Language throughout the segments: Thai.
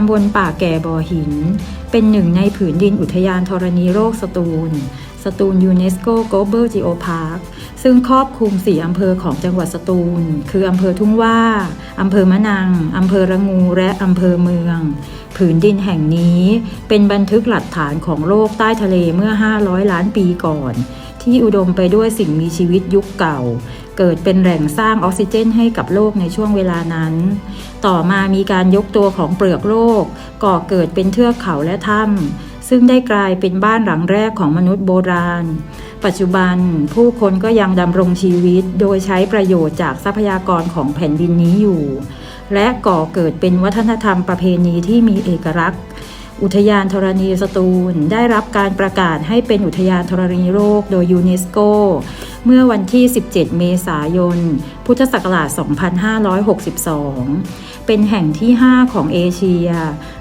ำบลป่าแก่บ่อหิน เป็นหนึ่งในผืนดินอุทยานธรณีโรคสตูล สตูลยูเนสโก Global Geopark ซึ่งครอบคลุมสี่อำเภอของจังหวัดสตูล คืออำเภอทุ่งว่าอำเภอมะนังอำเภอระงูและอำเภอเมือง ผืนดินแห่งนี้เป็นบันทึกหลักฐานของโลกใต้ทะเลเมื่อ 500 ล้านปีก่อน ที่อุดมไปด้วยสิ่งมีชีวิตยุคเก่า เกิดเป็นแหล่งสร้างออกซิเจนให้กับโลกในช่วงเวลานั้น ต่อมามีการยกตัวของเปลือกโลก ก่อเกิดเป็นเทือกเขาและถ้ำซึ่งได้กลายเป็นบ้านหลังแรกของมนุษย์โบราณ ปัจจุบันผู้คนก็ยังดำรงชีวิตโดยใช้ประโยชน์จากทรัพยากรของแผ่นดินนี้อยู่ และก่อเกิดเป็นวัฒนธรรมประเพณีที่มีเอกลักษณ์ อุทยานธรณีสตูล ได้รับการประกาศให้เป็นอุทยานธรณีโลกโดยยูเนสโก เมื่อวันที่ 17 เมษายน พุทธศักราช 2562 เป็นแห่งที่ 5 ของเอเชีย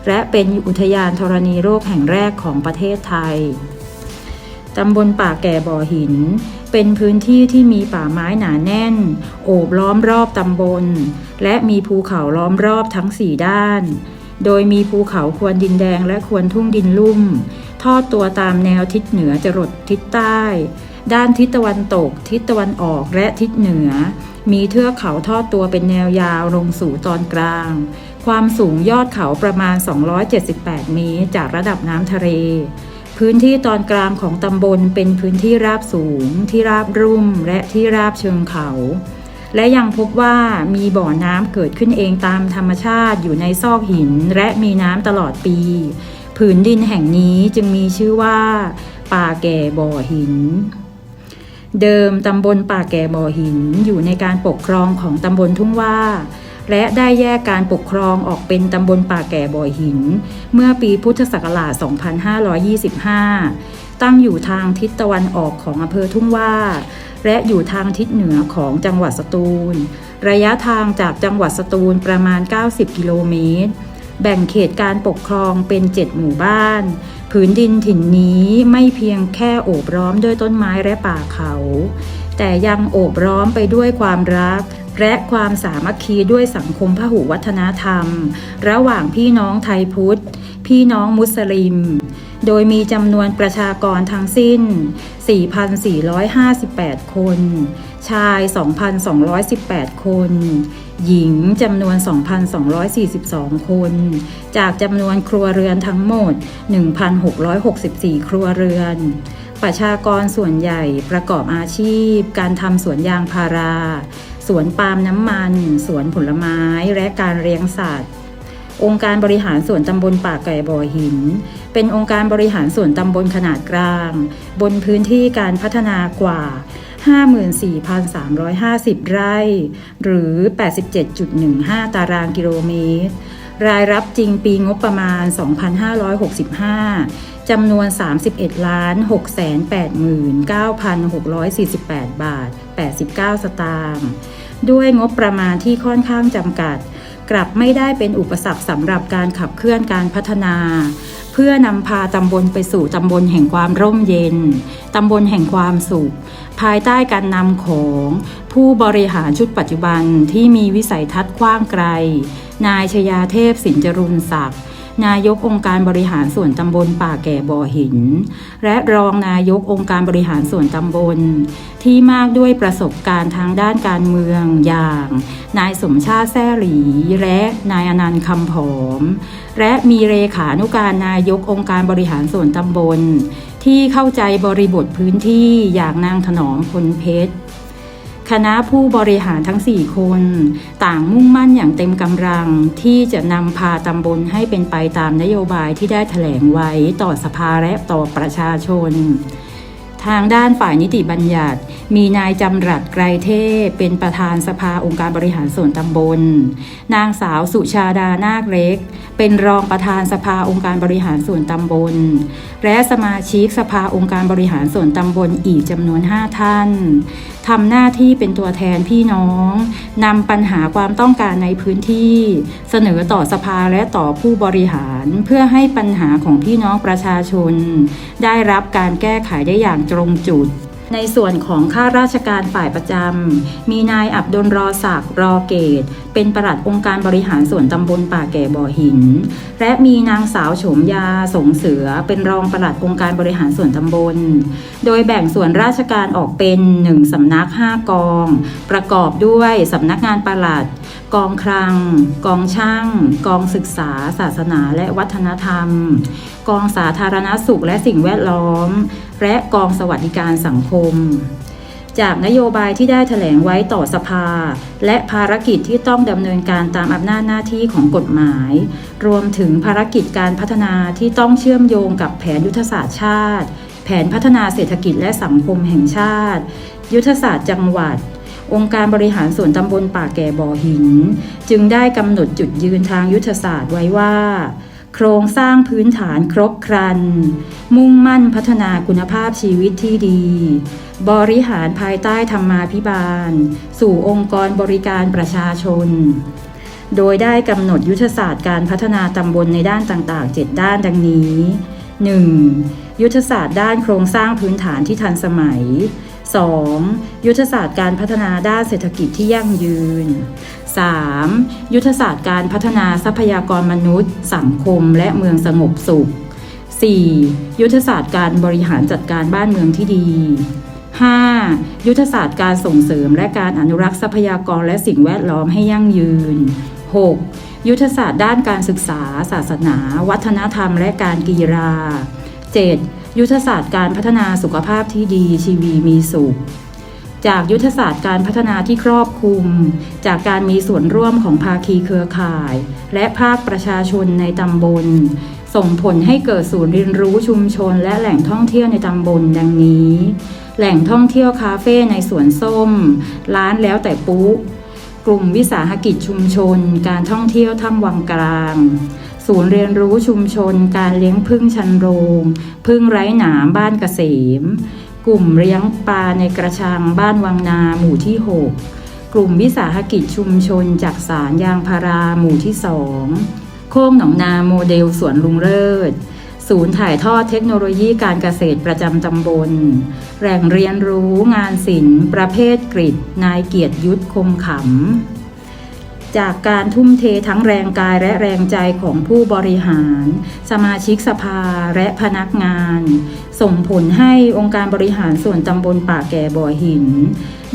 และเป็นอุทยานธรณีโลกแห่งแรกของประเทศไทยตำบลป่าแก่บ่อหิน เป็นพื้นที่ที่มีป่าไม้หนาแน่น โอบล้อมรอบตำบล และมีภูเขาล้อมรอบทั้งสี่ด้าน โดยมีภูเขาควรดินแดงและควรทุ่งดินลุ่ม ทอดตัวตามแนวทิศเหนือจรดทิศใต้ ด้านทิศตะวันตก ทิศตะวันออกและทิศเหนือ มีเทือกเขาทอดตัวเป็นแนวยาวลงสู่ตอนกลาง ความสูงยอดเขาประมาณ 278 เมตรจากระดับน้ำทะเลพื้นที่ตอนกลางของตำบลเป็นพื้นที่ราบสูง ที่ราบรุ่ม และที่ราบเชิงเขา และยังพบว่ามีบ่อน้ำเกิดขึ้นเองตามธรรมชาติอยู่ในซอกหินและมีน้ำตลอดปี ผืนดินแห่งนี้จึงมีชื่อว่า ป่าแก่บ่อหิน เดิมตำบลป่าแก่บ่อหินอยู่ในการปกครองของตำบลทุ่งว่าและได้แยกการปกครองออกเป็นตำบลป่าแก่บ่อหิน เมื่อปีพุทธศักราช 2525 ตั้งอยู่ทางทิศตะวันออกของอำเภอทุ่งว่า และอยู่ทางทิศเหนือของจังหวัดสตูล ระยะทางจากจังหวัดสตูลประมาณ 90 กิโลเมตร แบ่งเขตการปกครองเป็น 7 หมู่บ้าน ผืนดินถิ่นนี้ไม่เพียงแค่โอบร้อมด้วยต้นไม้และป่าเขา แต่ยังโอบร้อมไปด้วยความรัก และความสามัคคีด้วยสังคมพหุวัฒนธรรม ระหว่างพี่น้องไทยพุทธ พี่น้องมุสลิม โดยมีจำนวนประชากรทั้งสิ้น 4,458 คน ชาย 2,218 คน หญิงจำนวน 2,242 คน จากจำนวนครัวเรือนทั้งหมด 1,664 ครัวเรือนประชากรส่วนใหญ่ประกอบอาชีพ การทำสวนยางพารา สวนปาล์มน้ำมัน สวนผลไม้และการเลี้ยงสัตว์ องค์การบริหารส่วนตำบลป่าไก่บ่อหิน เป็นองค์การบริหารส่วนตำบลขนาดกลาง บนพื้นที่การพัฒนากว่า 54,350 ไร่ หรือ 87.15 ตารางกิโลเมตร รายรับจริงปีงบประมาณ 2,565 จำนวน 31ล้าน689,648 บาท 89 สตางค์ด้วยงบประมาณที่ค่อนข้างจำกัด กลับไม่ได้เป็นอุปสรรคสำหรับการขับเคลื่อนการพัฒนา เพื่อนำพาตำบลไปสู่ตำบลแห่งความร่มเย็น ตำบลแห่งความสุข ภายใต้การนำของ ผู้บริหารชุดปัจจุบันที่มีวิสัยทัศน์กว้างไกล นายชยาเทพสินจรุนศักดิ์ นายกองค์การบริหารส่วนตำบลป่าแก่บ่อหิน และรองนายกองค์การบริหารส่วนตำบล ที่มากด้วยประสบการณ์ทางด้านการเมืองอย่าง นายสมชาติแซ่หลีและนายอนันต์คำผอม และมีเลขานุการนายกองค์การบริหารส่วนตำบล ที่เข้าใจบริบทพื้นที่อย่างนางถนอมพลเพชร คณะผู้บริหารทั้ง 4 คน ต่างมุ่งมั่นอย่างเต็มกำลังที่จะนำพาตำบลให้เป็นไปตามนโยบายที่ได้แถลงไว้ต่อสภาและต่อประชาชน ทางด้านฝ่ายนิติบัญญัติ มีนายจำรัดไกรเทพ เป็นประธานสภาองค์การบริหารส่วนตำบล นางสาวสุชาดานาคเล็ก เป็นรองประธานสภาองค์การบริหารส่วนตำบล และสมาชิกสภาองค์การบริหารส่วนตำบลอีกจำนวน 5 ท่านทำหน้าที่เป็นตัวแทนพี่น้องนำปัญหาความต้องการในพื้นที่ เสนอต่อสภาและต่อผู้บริหาร เพื่อให้ปัญหาของพี่น้องประชาชน ได้รับการแก้ไขได้อย่างตรงจุด ในส่วนของข้าราชการฝ่ายประจำ มีนายอับดุลรอศักดิ์รอเกต เป็นประหลัดองค์การบริหารส่วนตำบลป่าแก่บ่อหิน และมีนางสาวโฉมยาสงเสือ เป็นรองประหลัดองค์การบริหารส่วนตำบล โดยแบ่งส่วนราชการออกเป็นหนึ่งสำนัก5กอง ประกอบด้วยสำนักงานประหลัดกองคลัง กองช่าง กองศึกษา ศาสนาและวัฒนธรรม กองสาธารณสุขและสิ่งแวดล้อม และกองสวัสดิการสังคม จากนโยบายที่ได้แถลงไว้ต่อสภา และภารกิจที่ต้องดำเนินการตามอำนาจหน้าที่ของกฎหมาย รวมถึงภารกิจการพัฒนาที่ต้องเชื่อมโยงกับแผนยุทธศาสตร์ชาติ แผนพัฒนาเศรษฐกิจและสังคมแห่งชาติ ยุทธศาสตร์จังหวัดองค์การบริหารส่วนตำบลป่าแก่บ่อหิน จึงได้กำหนดจุดยืนทางยุทธศาสตร์ไว้ว่า โครงสร้างพื้นฐานครบครัน มุ่งมั่นพัฒนาคุณภาพชีวิตที่ดี บริหารภายใต้ธรรมาภิบาล สู่องค์กรบริการประชาชน โดยได้กำหนดยุทธศาสตร์การพัฒนาตำบลในด้านต่างๆ 7 ด้านดังนี้ 1. ยุทธศาสตร์ด้านโครงสร้างพื้นฐานที่ทันสมัย 2. ยุทธศาสตร์การพัฒนาด้านเศรษฐกิจที่ยั่งยืน 3. ยุทธศาสตร์การพัฒนาทรัพยากรมนุษย์ สังคม และเมืองสงบสุข 4. ยุทธศาสตร์การบริหารจัดการบ้านเมืองที่ดี 5. ยุทธศาสตร์การส่งเสริมและการอนุรักษ์ทรัพยากรและสิ่งแวดล้อมให้ยั่งยืน 6. ยุทธศาสตร์ด้านการศึกษา ศาสนา วัฒนธรรม และการกีฬา 7. ยุทธศาสตร์การพัฒนาสุขภาพที่ดีชีวีมีสุข จากยุทธศาสตร์การพัฒนาที่ครอบคลุม จากการมีส่วนร่วมของภาคีเครือข่าย และภาคประชาชนในตำบล ส่งผลให้เกิดศูนย์เรียนรู้ชุมชน และแหล่งท่องเที่ยวในตำบลดังนี้ แหล่งท่องเที่ยวคาเฟ่ในสวนส้ม ร้านแล้วแต่ปุ๊กลุ่มวิสาหกิจชุมชน การท่องเที่ยวถ้ำวังกลาง ศูนย์เรียนรู้ชุมชนการเลี้ยงพึ่งชันโรง พึ่งไร้หนามบ้านเกษม กลุ่มเลี้ยงปลาในกระชังบ้านวังนาหมู่ที่ 6 กลุ่มวิสาหกิจชุมชนจากสารยางพาราหมู่ที่2โค้งหนองนาโมเดลสวนลุงเลิศศูนย์ถ่ายทอดเทคโนโลยีการเกษตรประจำตำบล แหล่งเรียนรู้งานศิลป์ประเภทกริดนายเกียรติยุทธคมขำ จากการทุ่มเททั้งแรงกายและแรงใจของผู้บริหาร สมาชิกสภาและพนักงาน ส่งผลให้องค์การบริหารส่วนตำบลป่าแก่บ่อหิน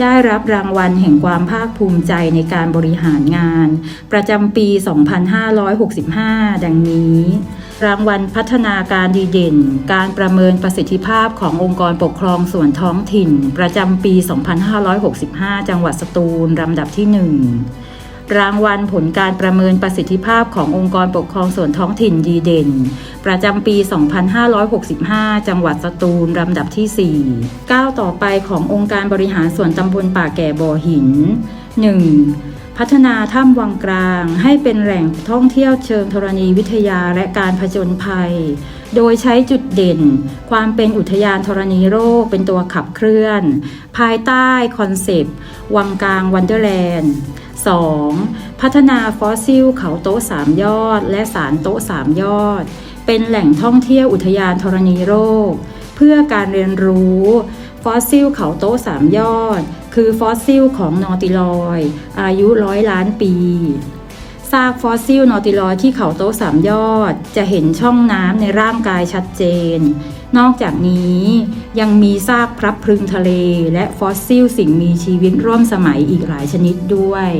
ได้รับรางวัลแห่งความภาคภูมิใจในการบริหารงาน ประจำปี 2565 ดังนี้ รางวัลพัฒนาการดีเด่น การประเมินประสิทธิภาพขององค์กรปกครองส่วนท้องถิ่น ประจำปี 2565 จังหวัดสตูลลำดับที่ 1 รางวัลผลการประเมินประสิทธิภาพขององค์กรปกครองส่วนท้องถิ่นดีเด่น ประจำปี 2565 จังหวัดสตูลลำดับที่ 4 ก้าวต่อไปขององค์การบริหารส่วนตำบลป่าแก่บ่อหิน 1. พัฒนาถ้ำวังกลางให้เป็นแหล่งท่องเที่ยวเชิงธรณีวิทยาและการผจญภัย โดยใช้จุดเด่น ความเป็นอุทยานธรณีโรคเป็นตัวขับเคลื่อน ภายใต้คอนเซปต์ วังกลางวันเดอร์แลนด์ 2. พัฒนาฟอสซิลเขาโต๊ะสามยอด และสารโต๊ะสามยอด เป็นแหล่งท่องเที่ยวอุทยานธรณีโรค เพื่อการเรียนรู้ฟอสซิลเขาโต๊ะสามยอด คือฟอสซิลของนอร์ติลอย อายุร้อยล้านปีซากฟอสซิลนอร์ติลอยที่เขาโต๊ะสามยอด จะเห็นช่องน้ำในร่างกายชัดเจน นอกจากนี้ยังมีซากพรับพรึงทะเล และฟอสซิลสิ่งมีชีวิตร่วมสมัยอีกหลายชนิดด้วย